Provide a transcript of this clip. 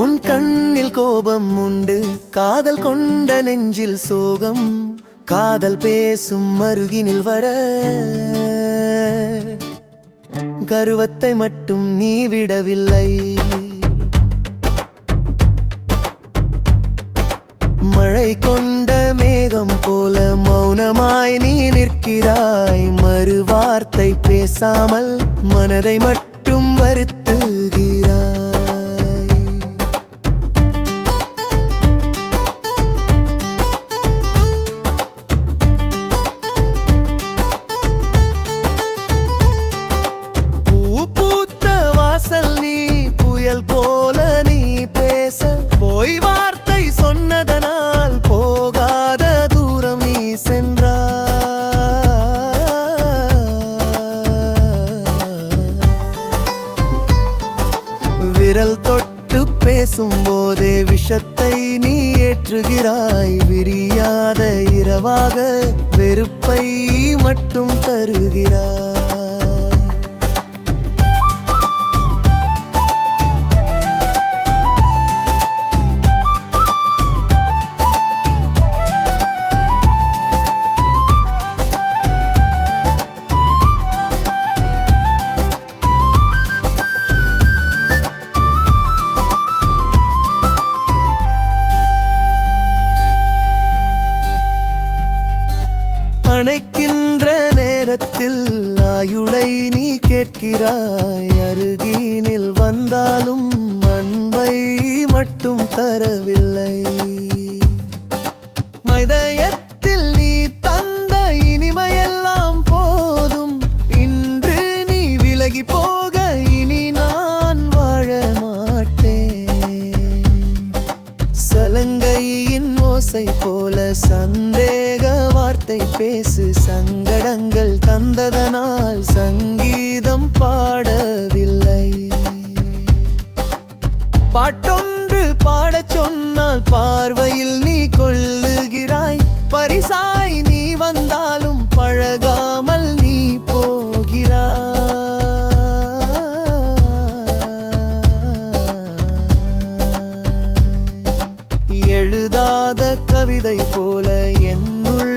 உன் கண்ணில் கோபம் உண்டு காதல் கொண்ட நெஞ்சில் சோகம் காதல் பேசும் மருகினில் வர. கருவத்தை மட்டும் நீ விடவில்லை. மழை கொண்ட மேகம் போல மௌனமாய் நீ நிற்கிறாய். மறு வார்த்தை பேசாமல் மனதை மட்டும் வருத்த புயல் போல நீ பேச. போய் வார்த்தை சொன்னதனால் போகாத தூரம் நீ சென்றா. விரல் தொட்டு பேசும்போதே விஷத்தை நீ ஏற்றுகிறாய். விரியாத இரவாக வெறுப்பை மட்டும் தருகிறாய். அணைக்கின்ற நேரத்தில் ஆயுளை நீ கேட்கிறாய். அருகினில் வந்தாலும் அன்பை மட்டும் தரவில்லை. மதயத்தில் நீ தந்த இனிமையெல்லாம் போதும். இன்று நீ விலகி போக இனி நான் வாழ மாட்டேன். சலங்கையின் ஓசை போல சந்தேக வார்த்தை பேசு சங்கடங்கள் தந்ததனால் சங்கீதம் பாடவில்லை. பாட்டொன்று பாடச் சொன்னால் பார்வையில் நீ கொள்ளுகிறாய். பரிசாய் நீ வந்தாலும் பழகாமல் நீ போகிறாய். எழுதாத கவிதை போல என்னுள்